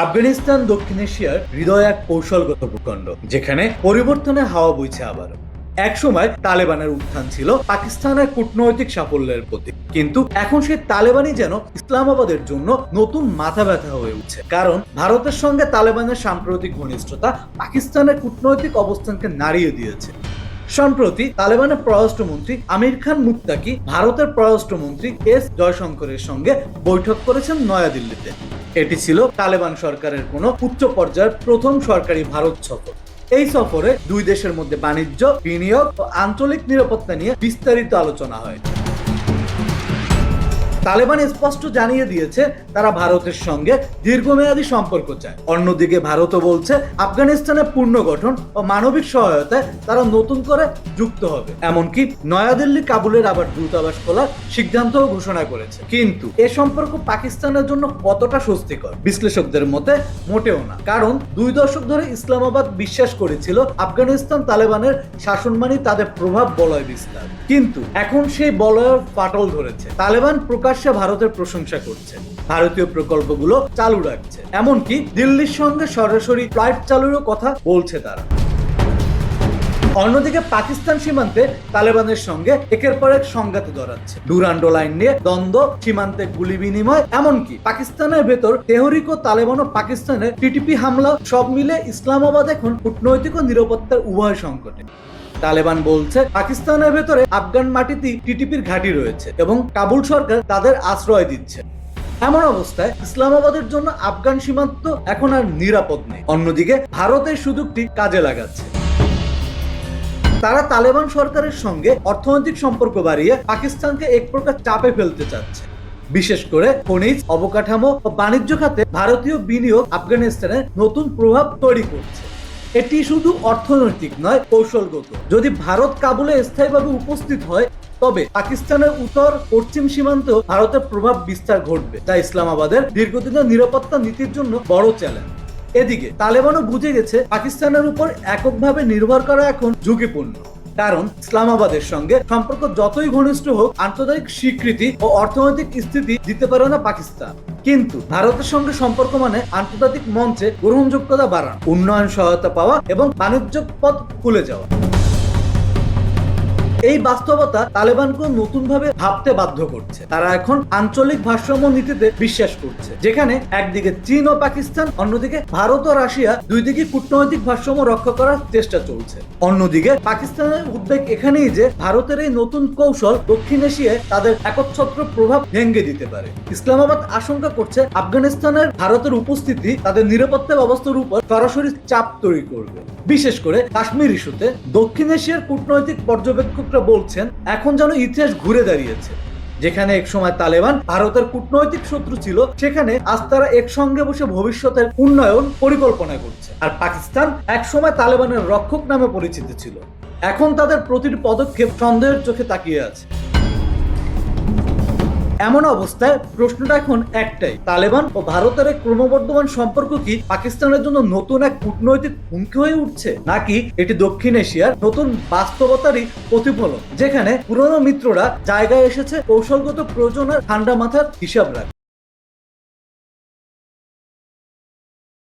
আফগানিস্তান, দক্ষিণ এশিয়ার হৃদয় এক কৌশলগত ভূখণ্ড, যেখানে পরিবর্তনের হাওয়া বইছে আবারও একসময় তালেবানের উত্থান ছিল পাকিস্তানের কূটনৈতিক সাফল্যের প্রতি কিন্তু এখন সেই তালেবানই যেন ইসলামাবাদের জন্য নতুন মাথা ব্যথা হয়ে উঠছে। কারণ ভারতের সঙ্গে তালেবানের সাম্প্রতিক ঘনিষ্ঠতা পাকিস্তানের কূটনৈতিক অবস্থানকে নাড়িয়ে দিয়েছে। সম্প্রতি তালেবানের পররাষ্ট্রমন্ত্রী আমির খান মুক্তাকি ভারতের পররাষ্ট্রমন্ত্রী এস জয়শঙ্করের সঙ্গে বৈঠক করেছেন নয়াদিল্লিতে। এটি ছিল তালেবান সরকারের কোনো উচ্চ পর্যায়ের প্রথম সরকারি ভারত সফর। এই সফরে দুই দেশের মধ্যে বাণিজ্য, বিনিয়োগ ও আঞ্চলিক নিরাপত্তা নিয়ে বিস্তারিত আলোচনা হয়। তালেবান স্পষ্ট জানিয়ে দিয়েছে, তারা ভারতের সঙ্গে দীর্ঘমেয়াদী সম্পর্ক চায়। অন্যদিকে ভারতও বলছে আফগানিস্তানের পুনর্গঠন ও মানবিক সহায়তায় তারা নতুন করে যুক্ত হবে। এমনকি নয়াদিল্লি কাবুলের আবার দূতাবাস খোলার সিদ্ধান্তও ঘোষণা করেছে। কিন্তু এ সম্পর্ক পাকিস্তানের জন্য কতটা স্বস্তিকর বিশ্লেষকদের মতে মোটেও না। কারণ দুই দশক ধরে ইসলামাবাদ বিশ্বাস করেছিল, আফগানিস্তান তালেবানের শাসনমানি তাদের প্রভাব বলয় বিস্তার। কিন্তু এখন সেই বলয়ের ফাটল ধরেছে। তালেবান প্রকাশ্যে ভারতের প্রশংসা করছে। ভারতীয় প্রকল্পগুলো চালু রাখছে। এমনকি দিল্লির সঙ্গে সরাসরি ফ্লাইট চালুরও কথা বলছে তারা। অন্যদিকে পাকিস্তান সীমান্তে তালেবানের সঙ্গে একের পর এক সংঘাতে জড়াচ্ছে ডুরান্ডো লাইন নিয়ে দ্বন্দ্ব, সীমান্তে গুলি বিনিময়, এমনকি পাকিস্তানের ভেতর তেহরিক ও তালেবান ও পাকিস্তানের টিটিপি হামলা সব মিলে ইসলামাবাদ এখন কূটনৈতিক ও নিরাপত্তার উভয় সংকটে। তালেবান বলছে, পাকিস্তানের ভেতরে আফগান মাটিতেই টিটিপির ঘাঁটি রয়েছে এবং কাবুল সরকার তাদের আশ্রয় দিচ্ছে। এমন অবস্থায় ইসলামাবাদের জন্য আফগান সীমান্ত এখন আর নিরাপদ নেই। অন্যদিকে, ভারতের সুযোগটি কাজে লাগাচ্ছে। তারা তালেবান সরকারের সঙ্গে অর্থনৈতিক সম্পর্ক বাড়িয়ে পাকিস্তানকে এক প্রকার চাপে ফেলতে চাচ্ছে। বিশেষ করে খনিজ অবকাঠামো ও বাণিজ্য খাতে ভারতীয় বিনিয়োগ আফগানিস্তানে নতুন প্রভাব তৈরি করছে। এটি শুধু অর্থনৈতিক নয়, কৌশলগত। যদি ভারত কাবুলে স্থায়ীভাবে উপস্থিত হয়, তবে পাকিস্তানের উত্তর, পশ্চিম সীমান্তেও ভারতের প্রভাব বিস্তার ঘটবে। যা ইসলামাবাদের দীর্ঘদিনের নিরাপত্তা নীতির জন্য বড় চ্যালেঞ্জ এদিকে, তালেবানও বুঝে গেছে, পাকিস্তানের উপর এককভাবে নির্ভর করা এখন ঝুঁকিপূর্ণ। কারণ, ইসলামাবাদের সঙ্গে সম্পর্ক যতই ঘনিষ্ঠ হোক, আন্তর্জাতিক স্বীকৃতি ও অর্থনৈতিক স্থিতি দিতে পারে না পাকিস্তান। কিন্তু ভারতের সঙ্গে সম্পর্ক মানে আন্তর্জাতিক মঞ্চে গ্রহণযোগ্যতা বাড়ানো, উন্নয়ন সহায়তা পাওয়া এবং বাণিজ্য পথ খুলে যাওয়া। এই বাস্তবতা তালেবানকে নতুনভাবে ভাবতে বাধ্য করছে। তারা এখন আঞ্চলিক ভারসাম্য নীতিতে বিশ্বাস করছে, যেখানে একদিকে চীন ও পাকিস্তান, অন্যদিকে ভারত ও রাশিয়া দুই দিকে কূটনৈতিক ভারসাম্য রক্ষা করার চেষ্টা চলছে। অন্যদিকে পাকিস্তানের উদ্বেগ এখানেই যে ভারতের এই নতুন কৌশল দক্ষিণ এশিয়ায় তাদের একচ্ছত্র প্রভাব ভেঙে দিতে পারে। ইসলামাবাদ আশঙ্কা করছে আফগানিস্তানের ভারতের উপস্থিতি তাদের নিরাপত্তা ব্যবস্থার উপর সরাসরি চাপ তৈরি করবে। বিশেষ করে কাশ্মীর ইস্যুতে দক্ষিণ এশিয়ার কূটনৈতিক পর্যবেক্ষকরা বলছেন, এখন যেন ইতিহাস ঘুরে দাঁড়িয়েছে, যেখানে একসময় তালেবান ভারতের কূটনৈতিক শত্রু ছিল, সেখানে আজ তারা একসঙ্গে বসে ভবিষ্যতের উন্নয়ন পরিকল্পনা করছে। আর পাকিস্তান একসময় তালেবানের রক্ষক নামে পরিচিত ছিল। এখন তাদের প্রতিটি পদক্ষেপ সন্দেহের চোখে তাকিয়ে আছে। এমন অবস্থায় প্রশ্নটা এখন একটাই, তালেবান ও ভারতের ক্রমবর্ধমান সম্পর্ক কি পাকিস্তানের জন্য নতুন এক কূটনৈতিক হুমকি হয়ে উঠছে? নাকি এটি দক্ষিণ এশিয়ার নতুন বাস্তবতারই প্রতিফলন, যেখানে পুরনো মিত্ররা জায়গায় এসেছে কৌশলগত প্রয়োজনের ঠান্ডা মাথার হিসাব রাখে